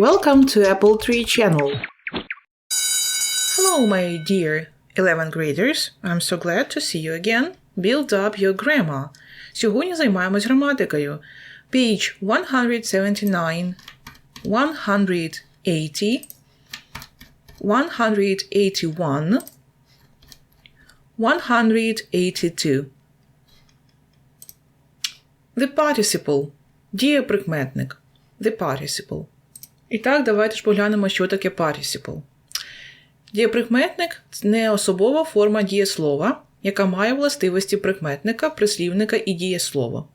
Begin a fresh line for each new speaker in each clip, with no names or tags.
Welcome to Apple Tree Channel. Hello, my dear 11 graders. I'm so glad to see you again. Build up your grammar. Сьогодні займаємось граматикою. Page 179, 180, 181, 182. The participle. Дієприкметник. The participle. І так, давайте ж поглянемо, що таке participle. Дієприкметник не особова форма дієслова, яка має властивості прикметника, прислівника і дієслова.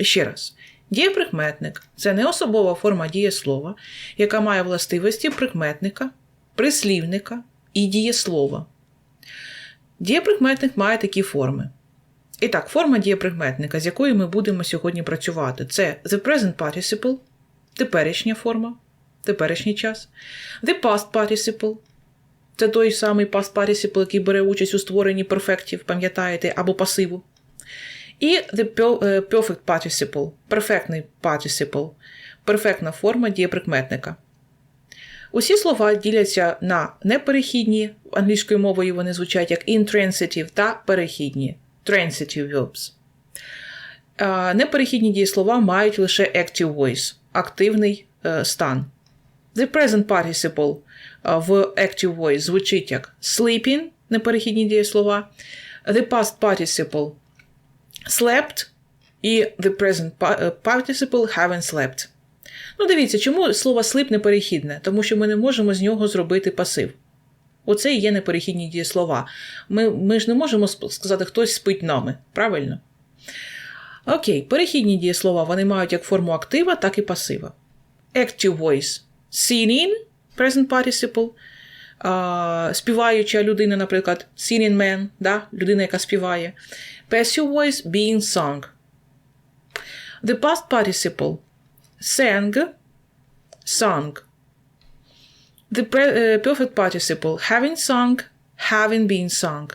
Ще раз. Дієприкметник це не особова форма дієслова, яка має властивості прикметника, прислівника і дієслова. Дієприкметник має такі форми. І так, форма дієприкметника, з якою ми будемо сьогодні працювати, це the present participle, теперішня форма, теперішній час, the past participle, це той самий past participle, який бере участь у створенні перфектів, пам'ятаєте, або пасиву. І the е, perfect participle, перфектний participle, перфектна форма дієприкметника. Усі слова діляться на неперехідні, англійською мовою вони звучать як intransitive та перехідні transitive verbs. Неперехідні дієслова мають лише active voice, активний е, стан. The present participle в active voice звучить як sleeping, неперехідні дієслова, the past participle slept і the present participle haven't slept. Ну, дивіться, чому слово sleep неперехідне? Тому що ми не можемо з нього зробити пасив. Оце і є неперехідні дієслова. Ми ми ж не можемо сказати, хтось спить нами. Правильно? Окей, перехідні дієслова вони мають як форму актива, так і пасива. Active voice singing, present participle. Uh, співаюча людина, наприклад, singing man, да? людина, яка співає. Passive voice being sung. The past participle sang, sung. The perfect participle having sung, having been sung.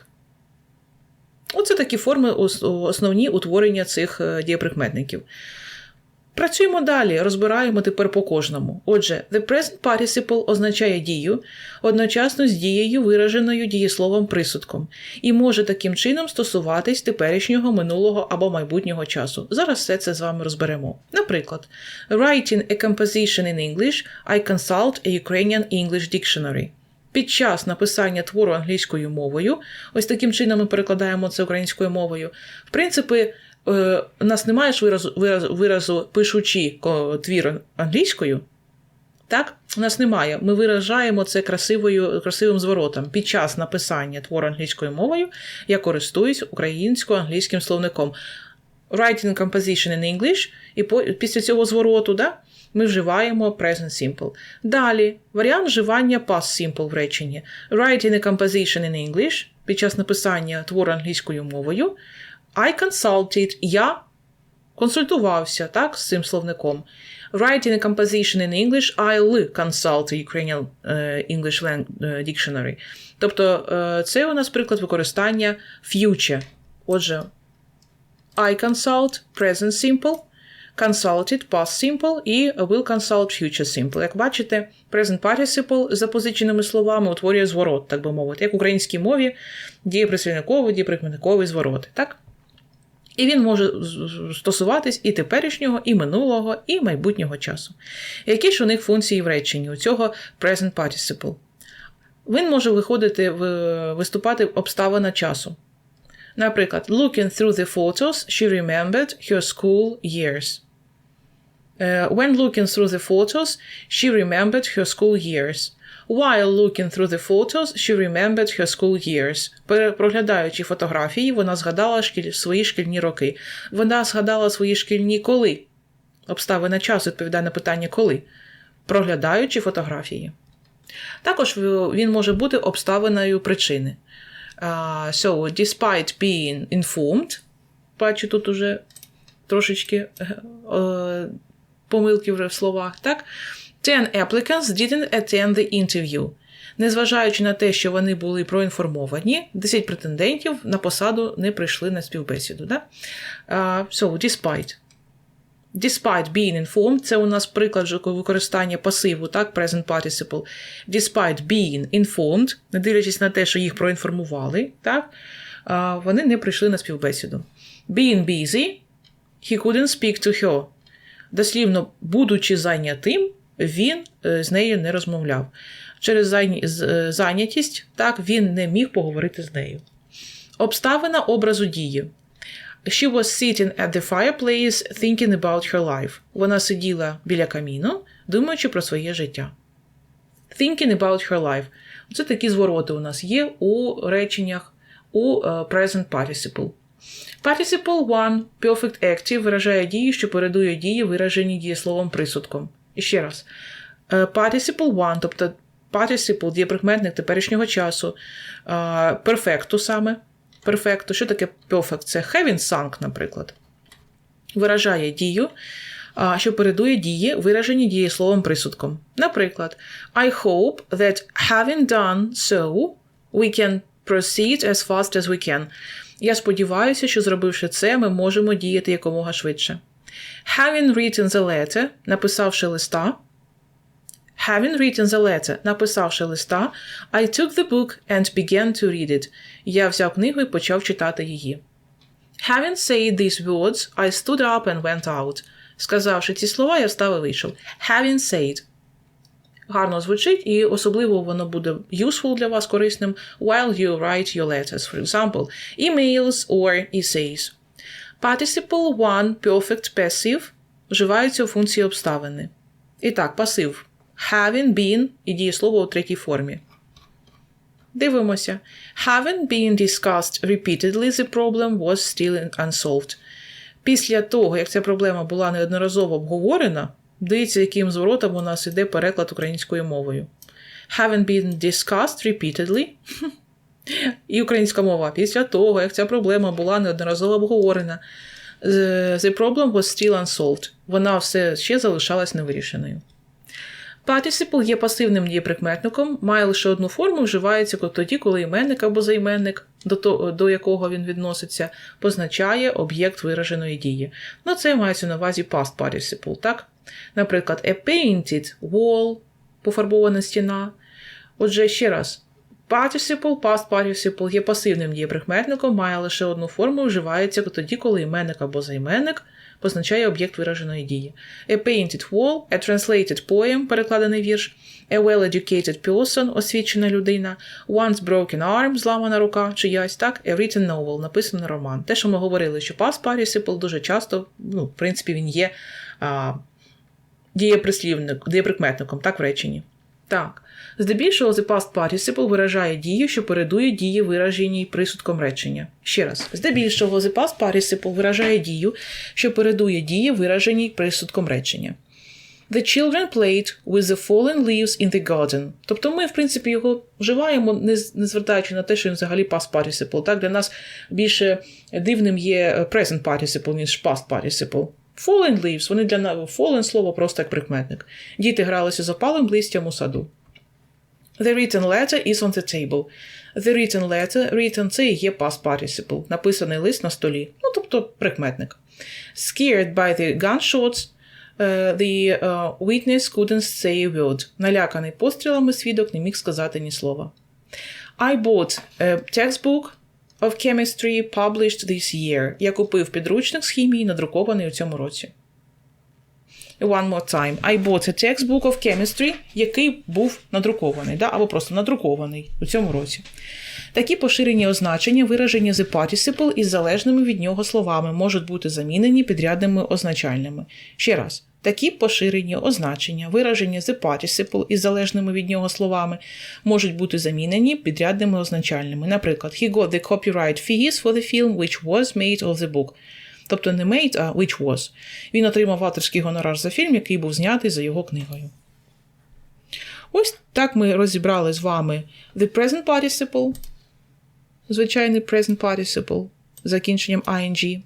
Оце такі форми основні утворення цих дієприкметників. Працюємо далі, розбираємо тепер по кожному. Отже, the present participle означає дію одночасно з дією, вираженою дієсловом присудком, і може таким чином стосуватись теперішнього, минулого або майбутнього часу. Зараз все це з вами розберемо. Наприклад, writing a composition in English, I consult a Ukrainian English dictionary. Під час написання твору англійською мовою, ось таким чином ми перекладаємо це українською мовою. В принципі, е, у нас немає ж виразу, виразу, виразу пишучи твір англійською. Так, у нас немає. Ми виражаємо це красивою, красивим зворотом. Під час написання твору англійською мовою я користуюсь українсько-англійським словником. Writing composition in English, і після цього звороту да, ми вживаємо present simple. Далі варіант вживання past simple в реченні. Writing a composition in English під час написання твору англійською мовою. I consulted, я консультувався так, з цим словником. Writing a composition in English, I'll consult a Ukrainian English Dictionary. Тобто, це у нас приклад використання future. Отже, I consult present simple, consulted past simple і will consult future simple. Як бачите, present participle запозиченими словами утворює зворот, так би мовити, як в українській мові дієприслівниковий, дієприкметниковий звороти. Так? І він може стосуватись і теперішнього, і минулого, і майбутнього часу. Які ж у них функції в реченні у цього present participle? Він може виходити виступати обставина часу. Наприклад, looking through the photos, she remembered her school years. Uh, when looking through the photos, she remembered her school years. While looking through the photos, she remembered her school years. Проглядаючи фотографії, вона згадала шкіль... свої шкільні роки. Вона згадала свої шкільні коли. Обставина часу відповідає на питання коли. Проглядаючи фотографії. Також він може бути обставиною причини. So, despite being informed, бачу тут уже трошечки uh, помилки вже в словах, так? Ten applicants didn't attend the interview. Незважаючи на те, що вони були проінформовані, 10 претендентів на посаду не прийшли на співбесіду. Да? Uh, so, despite. Despite being informed, це у нас приклад вже використання пасиву, так, present participle. Despite being informed, не дивлячись на те, що їх проінформували, так, вони не прийшли на співбесіду. Being busy, he couldn't speak to her. Дослівно, будучи зайнятим, він е, з нею не розмовляв. Через е, зайнятість так, він не міг поговорити з нею. Обставина образу дії. She was sitting at the fireplace thinking about her life. Вона сиділа біля каміну, думаючи про своє життя. Thinking about her life. Це такі звороти у нас є у реченнях у е, present participle. Participle 1 Perfect Active виражає дії, що передує дії, виражені дієсловом присудком. І ще раз. Е, Participle 1, тобто participle, дієприкметник теперішнього часу, перфекту саме. Перфекту. Що таке perfect? Це having sung, наприклад. Виражає дію, що передує дії, виражені дієсловом присудком. Наприклад, I hope that having done so, we can proceed as fast as we can. Я сподіваюся, що зробивши це, ми можемо діяти якомога швидше. Having written the letter, написавши листа. Having written the letter, написавши листа, I took the book and began to read it. Я взяв книгу і почав читати її. Having said these words, I stood up and went out. Сказавши ці слова, я встав і вийшов. Having said. Гарно звучить, і особливо воно буде useful для вас корисним while you write your letters, for example, emails or essays. Participle 1 perfect passive вживаються у функції обставини. І так, пасив. Having been і дієслово у третій формі. Дивимося. Having been discussed repeatedly, the problem was still unsolved. Після того, як ця проблема була неодноразово обговорена, дивіться, яким зворотом у нас іде переклад українською мовою. Having been discussed repeatedly. І українська мова. Після того, як ця проблема була неодноразово обговорена, the problem was still unsolved. Вона все ще залишалась невирішеною. Participle є пасивним дієприкметником, має лише одну форму, вживається тоді, коли іменник або займенник, до, того, до якого він відноситься, позначає об'єкт вираженої дії. Ну, це мається на увазі past participle, так? Наприклад, a painted wall, пофарбована стіна. Отже, ще раз. Participle, past participle є пасивним дієприкметником, має лише одну форму, вживається тоді, коли іменник або займенник позначає об'єкт вираженої дії. A painted wall, a translated poem, перекладений вірш, a well-educated person, освічена людина, once broken arm, зламана рука, чиясь, так, a written novel, написаний роман. Те, що ми говорили, що past participle дуже часто, ну, в принципі, він є а, дієприслівник, дієприкметником, так, в реченні. Так. Здебільшого the past participle виражає дію, що передує дії, вираженій присудком речення. Ще раз, здебільшого the past participle виражає дію, що передує дії, вираженій присудком речення. The children played with the fallen leaves in the garden. Тобто ми, в принципі, його вживаємо, не, не звертаючи на те, що він взагалі past participle. Так, для нас більше дивним є present participle, ніж past participle. Fallen leaves, вони для нас fallen слово просто як прикметник. Діти гралися з опалим листям у саду. The written letter is on the table. The written letter, written – це і є past participle. Написаний лист на столі. Ну, тобто прикметник. Scared by the gunshots, uh, the uh, witness couldn't say a word. Наляканий пострілами свідок не міг сказати ні слова. I bought a textbook of chemistry published this year. Я купив підручник з хімії, надрукований у цьому році. One more time. I bought a textbook of chemistry, який був надрукований, да? або просто надрукований у цьому році. Такі поширені означення, виражені the participle із залежними від нього словами, можуть бути замінені підрядними означальними. Ще раз. Такі поширені означення, виражені the participle із залежними від нього словами, можуть бути замінені підрядними означальними. Наприклад, he got the copyright fees for the film which was made of the book. Тобто не made, а which was. Він отримав авторський гонорар за фільм, який був знятий за його книгою. Ось так ми розібрали з вами the present participle, звичайний present participle закінченням ing.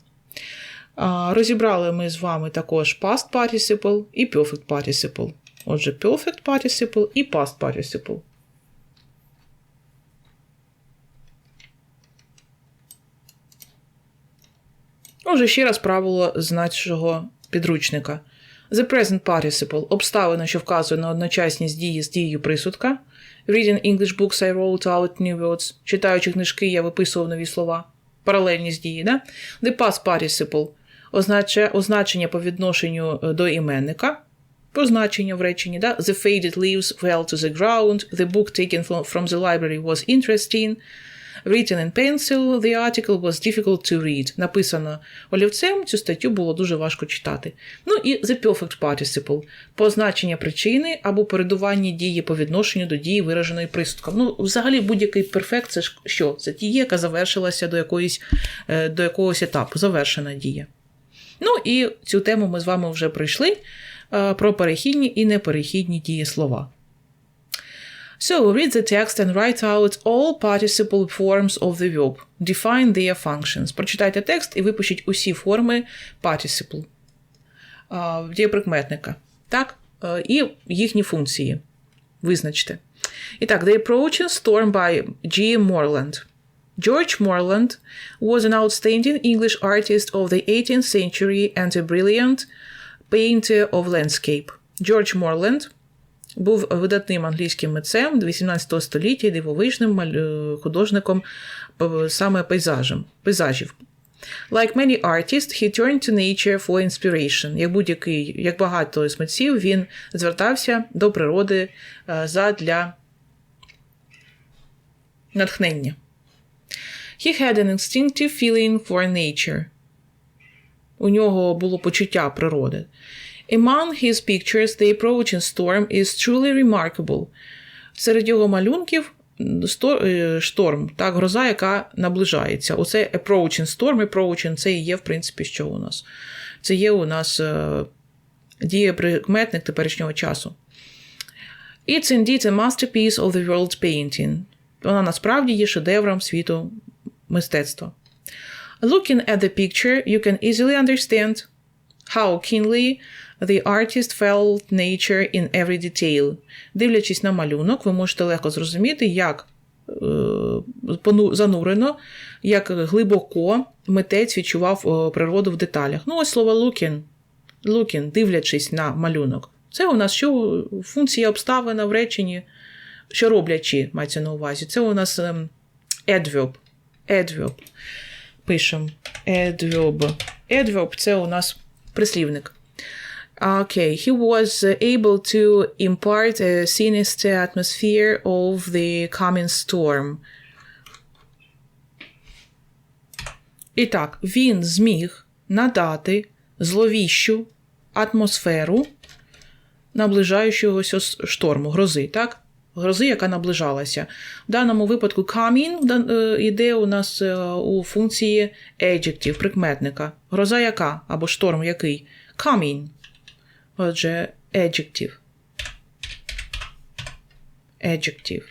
Розібрали ми з вами також past participle і perfect participle. Отже, perfect participle і past participle. Отже, ще раз правило з нашого підручника. The present participle обставина, що вказує на одночасність дії з дією присудка. Reading English books I wrote out new words. Читаючи книжки, я виписував нові слова. Паралельність дії, да? The past participle означає означення по відношенню е, до іменника. Позначення в реченні, да? The faded leaves fell to the ground. The book taken from from the library was interesting. Written in pencil, the article was difficult to read. Написано олівцем, цю статтю було дуже важко читати. Ну і the perfect participle – позначення причини або передування дії по відношенню до дії, вираженої присудком. Ну, взагалі, будь-який перфект це ж що? Це дія, яка завершилася до, якоїсь, е, до якогось етапу, завершена дія. Ну і цю тему ми з вами вже пройшли е, про перехідні і неперехідні дієслова. So read the text and write out all participle forms of the verb. Define their functions. Прочитайте текст і випишіть усі форми participle а, дієприкметника. Так? А, І їхні функції. Визначте. І так, The Approaching Storm by G. Morland. George Morland was an outstanding English artist of the 18th century and a brilliant painter of landscape. George Morland був видатним англійським митцем 18 століття, дивовижним художником саме пейзажем, пейзажів. Like many artists, he turned to nature for inspiration. Як будь-який, як багато з митців, він звертався до природи задля натхнення. He had an instinctive feeling for nature. У нього було почуття природи. Among his pictures, the approaching storm is truly remarkable. Серед його малюнків шторм, так, гроза, яка наближається. Оце approaching storm, approaching це і є, в принципі, що у нас. Це є у нас е, дієприкметник теперішнього часу. It's indeed a masterpiece of the world's painting. Вона насправді є шедевром світу мистецтва. Looking at the picture, you can easily understand how keenly the artist felt nature in every detail. Дивлячись на малюнок, ви можете легко зрозуміти, як занурено, як глибоко митець відчував природу в деталях. Ну, ось слово looking, looking, дивлячись на малюнок. Це у нас що функція обставина в реченні, що роблячи, мається на увазі. Це у нас adverb. Adverb. Пишемо adverb. Adverb – це у нас прислівник. Okay, he was able to impart a sinister atmosphere of the coming storm. І так, він зміг надати зловіщу атмосферу наближаючогося шторму, грози, так? Грози, яка наближалася. В даному випадку coming йде у нас у функції adjective, прикметника. Гроза яка? Або шторм який? Coming. Отже, adjective. Adjective.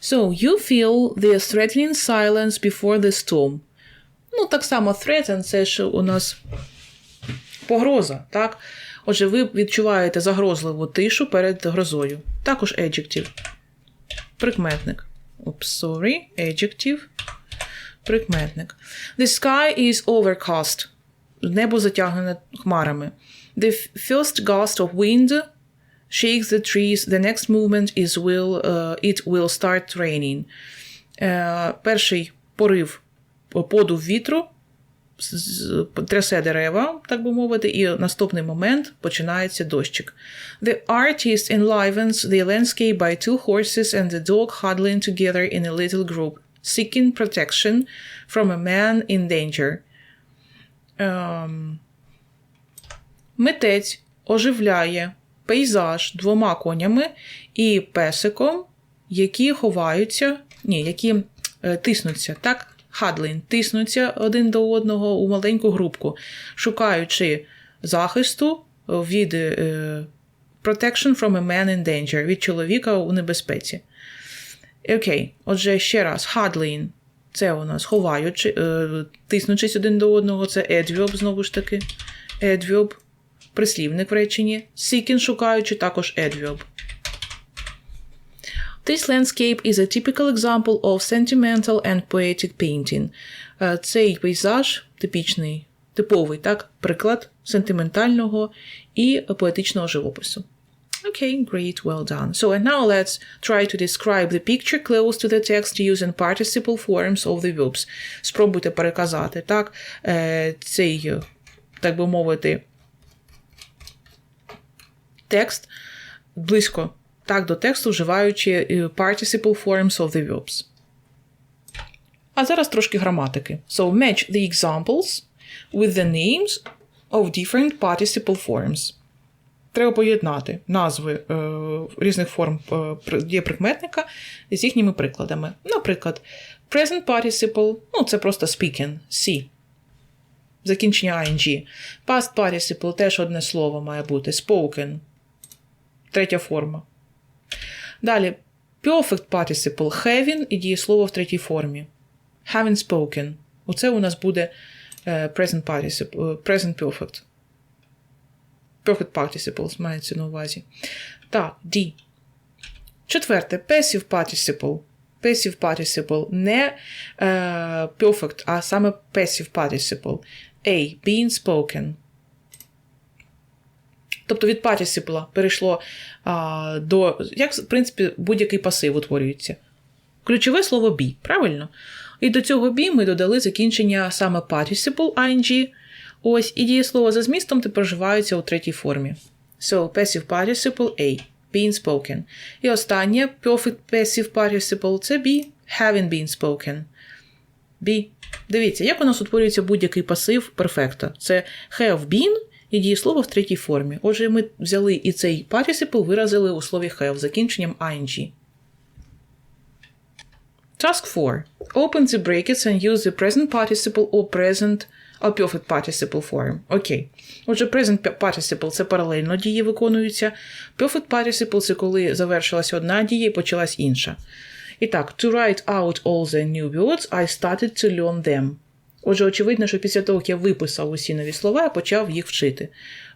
So, you feel the threatening silence before the storm. Ну, так само threaten – це ж у нас погроза, так? Отже, ви відчуваєте загрозливу тишу перед грозою. Також adjective. Прикметник. Oops, sorry. Adjective. Прикметник. The sky is overcast. Небо затягнене хмарами. The first gust of wind shakes the trees. The next movement is will uh, it will start raining. Uh, перший порив подув вітру трясе дерева, так би мовити, і наступний момент починається дощик. The artist enlivens the landscape by two horses and the dog huddling together in a little group, seeking protection from a man in danger. Um, Митець оживляє пейзаж двома конями і песиком, які ховаються, ні, які е, тиснуться, так? Хадлін, тиснуться один до одного у маленьку групку, шукаючи захисту від е, protection from a man in danger, від чоловіка у небезпеці. Окей, отже, ще раз, хадлін. Це у нас ховаючи, е, тиснучись один до одного, це adverb, знову ж таки. Adverb, прислівник в реченні. Seeking, шукаючи, також adverb. This landscape is a typical example of sentimental and poetic painting. Цей пейзаж типічний типовий так, приклад сентиментального і поетичного живопису. Okay, great, well done. So, and now let's try to describe the picture close to the text using participle forms of the verbs. Спробуйте переказати, так, е, цей, так би мовити, текст близько так до тексту, вживаючи е, participle forms of the verbs. А зараз трошки граматики. So, match the examples with the names of different participle forms. Треба поєднати назви е, різних форм е, дієприкметника з їхніми прикладами. Наприклад, present participle, ну це просто speaking, see. Закінчення ing. Past participle теж одне слово має бути. Spoken. Третя форма. Далі, perfect participle having і дієслово в третій формі. Having spoken. Оце у нас буде е, present participle, е, present perfect. Perfect participles мається на увазі. Так, D. Четверте, passive participle. Passive participle. Не е, perfect, а саме passive participle. A. Being spoken. Тобто від participle перейшло а, до. Як, в принципі, будь-який пасив утворюється. Ключове слово be, правильно? І до цього be ми додали закінчення саме participle ing. Ось і дієслово за змістом тепер вживається у третій формі. So, passive participle A. Being spoken. І останнє perfect passive participle це be. Having been spoken. Be. Дивіться, як у нас утворюється будь-який пасив перфекта. Це have been і дієслово в третій формі. Отже, ми взяли і цей participle виразили у слові have закінченням ing. Task 4. Open the brackets and use the present participle or present or perfect participle form. Окей. Отже, present participle – це паралельно дії виконуються. Perfect participle – це коли завершилася одна дія і почалась інша. І так, to write out all the new words, I started to learn them. Отже, очевидно, що після того, як я виписав усі нові слова, я почав їх вчити.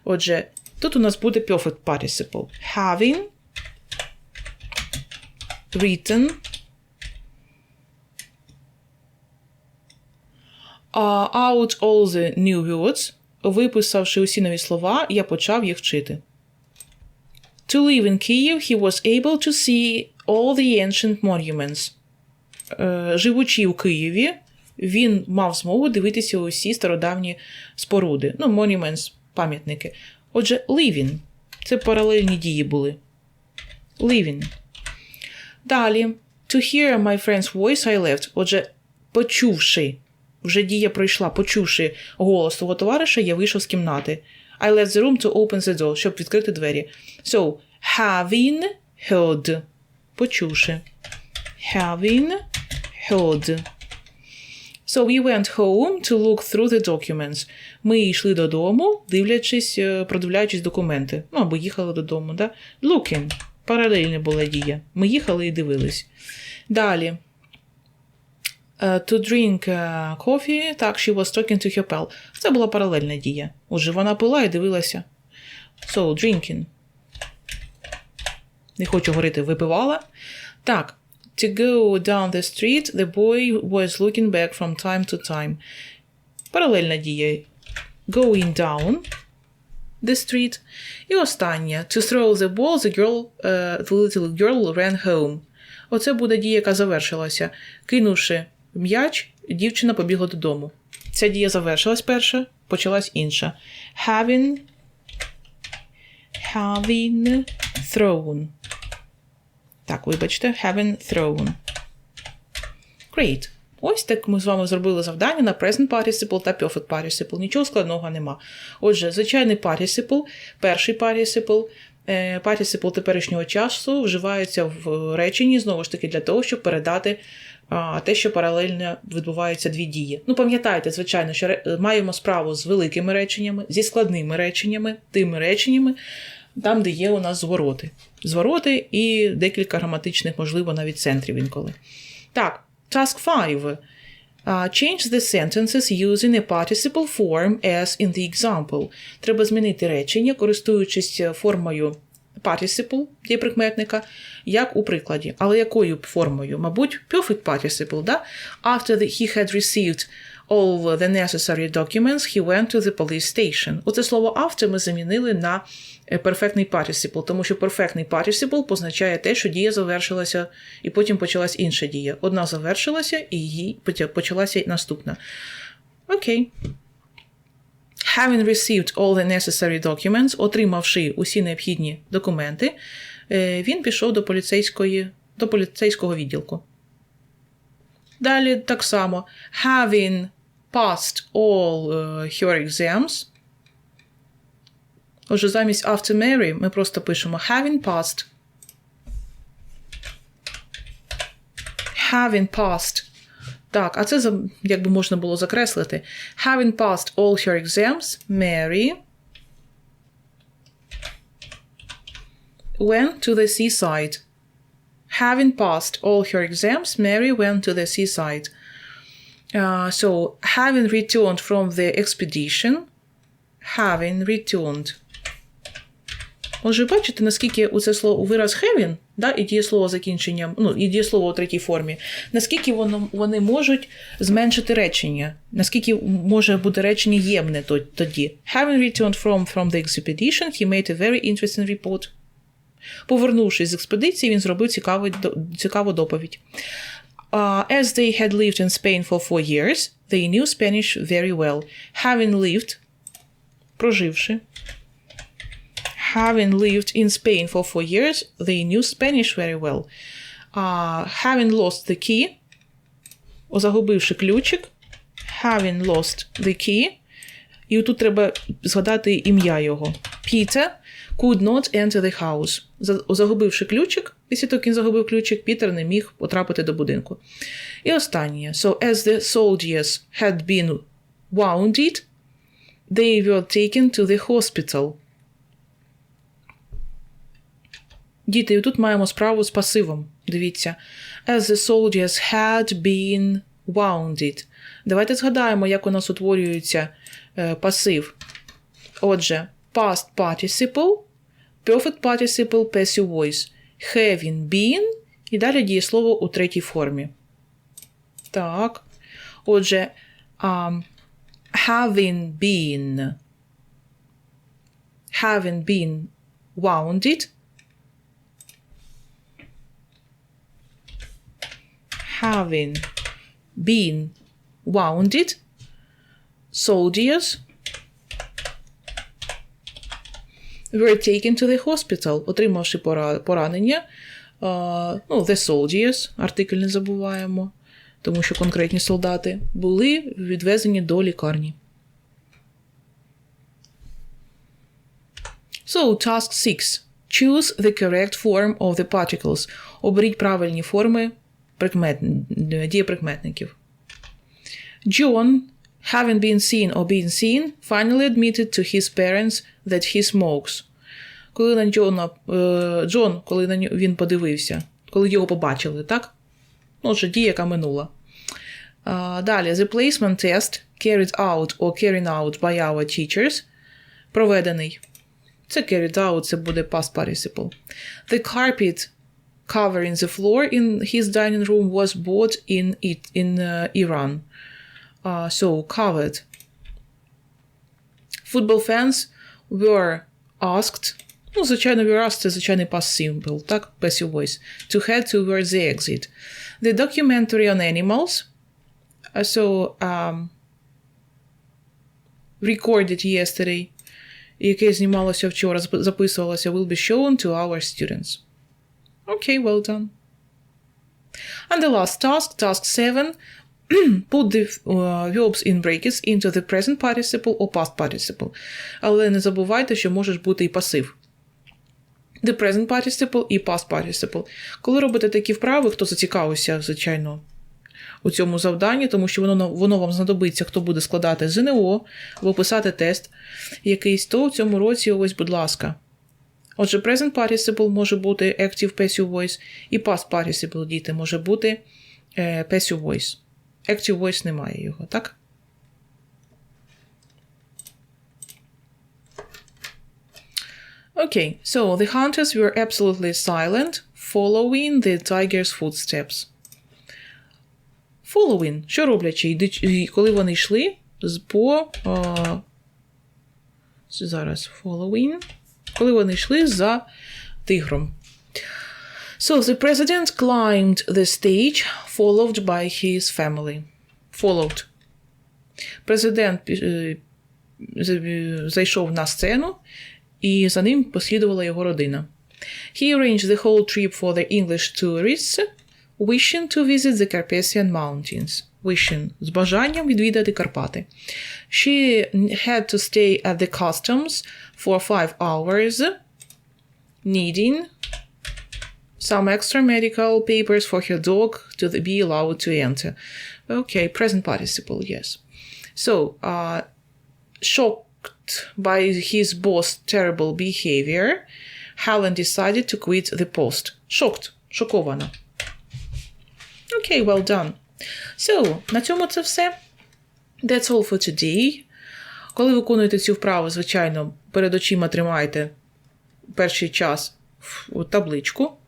Отже, тут у нас буде perfect participle. Having written out all the new words, виписавши усі нові слова, я почав їх вчити. To live in Kyiv, he was able to see all the ancient monuments. Uh, живучи у Києві, він мав змогу дивитися усі стародавні споруди. Ну, monuments – пам'ятники. Отже, living – це паралельні дії були. Living. Далі. To hear my friend's voice, I left. Отже, почувши вже дія пройшла, почувши голос свого товариша, я вийшов з кімнати. I left the room to open the door, щоб відкрити двері. So, having heard. Почувши. Having heard. So we went home to look through the documents. Ми йшли додому, дивлячись, продивляючись документи. Ну, або їхали додому, да? Looking. Паралельна була дія. Ми їхали і дивились. Далі. Uh, to drink uh, coffee, так, she was talking to her pal. Це була паралельна дія. Отже, вона пила і дивилася. So, drinking. Не хочу говорити, випивала. Так. To go down the street, the boy was looking back from time to time. Паралельна дія. Going down the street. І останнє. To throw the ball, the girl, uh, the little girl ran home. Оце буде дія, яка завершилася. Кинувши м'яч, дівчина побігла додому. Ця дія завершилась перша, почалась інша. Having having thrown. Так, вибачте, having thrown. Great. Ось так ми з вами зробили завдання на present participle та perfect participle. Нічого складного нема. Отже, звичайний participle, перший participle, participle теперішнього часу вживається в реченні, знову ж таки, для того, щоб передати те, що паралельно відбуваються дві дії. Ну, пам'ятайте, звичайно, що маємо справу з великими реченнями, зі складними реченнями, тими реченнями, там, де є у нас звороти. Звороти і декілька граматичних, можливо, навіть центрів інколи. Так, task 5. Uh, change the sentences using a participle form as in the example. Треба змінити речення, користуючись формою participle дієприкметника, як у прикладі. Але якою формою? Мабуть, perfect participle, да? After the, he had received all the necessary documents, he went to the police station. Оце слово after ми замінили на е, perfectний participle, тому що perfectний participle позначає те, що дія завершилася, і потім почалась інша дія. Одна завершилася, і її почалася наступна. Окей. Having received all the necessary documents, отримавши усі необхідні документи, е, він пішов до поліцейської, до поліцейського відділку. Далі так само. Having passed all е, her exams. Отже, замість after Mary ми просто пишемо having passed. Having passed. Так, а це за- як би можна було закреслити. Having passed all her exams, Mary went to the seaside. Having passed all her exams, Mary went to the seaside. Uh, so, having returned from the expedition, having returned. Отже, бачите, наскільки у це слово у вираз having, да, і дієслово закінченням, ну, і дієслово у третій формі, наскільки воно, вони можуть зменшити речення, наскільки може бути речення ємне тоді. Having returned from, from the expedition, he made a very interesting report. Повернувшись з експедиції, він зробив цікавий, до- цікаву доповідь. Uh, as they had lived in Spain for four years, they knew Spanish very well. Having lived, проживши, having lived in Spain for four years, they knew Spanish very well. Uh, having lost the key, загубивши ключик, having lost the key, і тут треба згадати ім'я його. Peter could not enter the house. Загубивши ключик, після того, як він загубив ключик, Пітер не міг потрапити до будинку. І останнє. So, as the soldiers had been wounded, they were taken to the hospital. Діти, і тут маємо справу з пасивом. Дивіться. As the soldiers had been wounded. Давайте згадаємо, як у нас утворюється е, пасив. Отже, past participle, perfect participle, passive voice. Having been і далі дієслово у третій формі. Так. Отже, um, having been. Having been wounded. having been wounded, soldiers Were taken to the hospital, отримавши поранення. А, ну, the soldiers, артикль не забуваємо, тому що конкретні солдати були відвезені до лікарні. So, task 6. Choose the correct form of the particles. Оберіть правильні форми прикмет... дієприкметників. John, having been seen or been seen, finally admitted to his parents that he smokes. Коли на Джона, е, Джон, коли на нього він подивився, коли його побачили, так? Ну, отже, дія, яка минула. Далі, the placement test carried out or carried out by our teachers. Проведений. Це carried out, це буде past participle. The carpet covering the floor in his dining room was bought in it in uh, Iran. Uh, so covered. Football fans were asked. Ну, звичайно, were asked це звичайний past simple, так, passive voice. To head towards the exit. The documentary on animals. uh, so um, recorded yesterday, яке знімалося вчора, зап- записувалося, will be shown to our students. Okay, well done. And the last task, task 7, put the uh, verbs in brackets into the present participle or past participle. Але не забувайте, що може бути і пасив. The present participle і past participle. Коли робите такі вправи, хто зацікавився, звичайно, у цьому завданні, тому що воно, воно вам знадобиться, хто буде складати ЗНО або писати тест якийсь, то у цьому році ось, будь ласка. Отже, present participle може бути active passive voice, і past participle, діти, може бути е, passive voice. Active voice немає його, так? Okay, so the hunters were absolutely silent, following the tiger's footsteps. Following. Що роблячи? Коли вони йшли по. А, зараз following. Коли вони йшли за тигром. So the president climbed the stage, followed by his family. Followed. Президент е, з- зайшов на сцену, і за ним послідувала його родина. He arranged the whole trip for the English tourists, wishing to visit the Carpathian Mountains. Wishing – з бажанням відвідати Карпати. She had to stay at the customs for five hours, needing some extra medical papers for her dog to be allowed to enter. Okay, present participle, yes. So, uh, shocked by his boss' terrible behavior, Helen decided to quit the post. Shocked. Шокована. Окей, okay, well done. So, на цьому це все. That's all for today. Коли виконуєте цю вправу, звичайно, перед очима тримайте перший час в табличку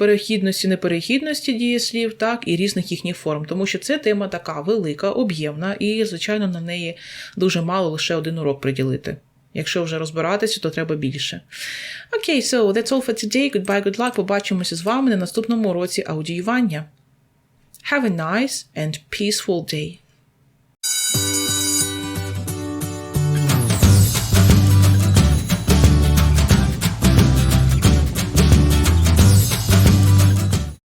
Перехідності, неперехідності дієслів, так, і різних їхніх форм, тому що це тема така велика, об'ємна, і, звичайно, на неї дуже мало лише один урок приділити. Якщо вже розбиратися, то треба більше. Окей, okay, so that's all for today. Goodbye, good luck. Побачимося з вами на наступному уроці аудіювання. Have a nice and peaceful day.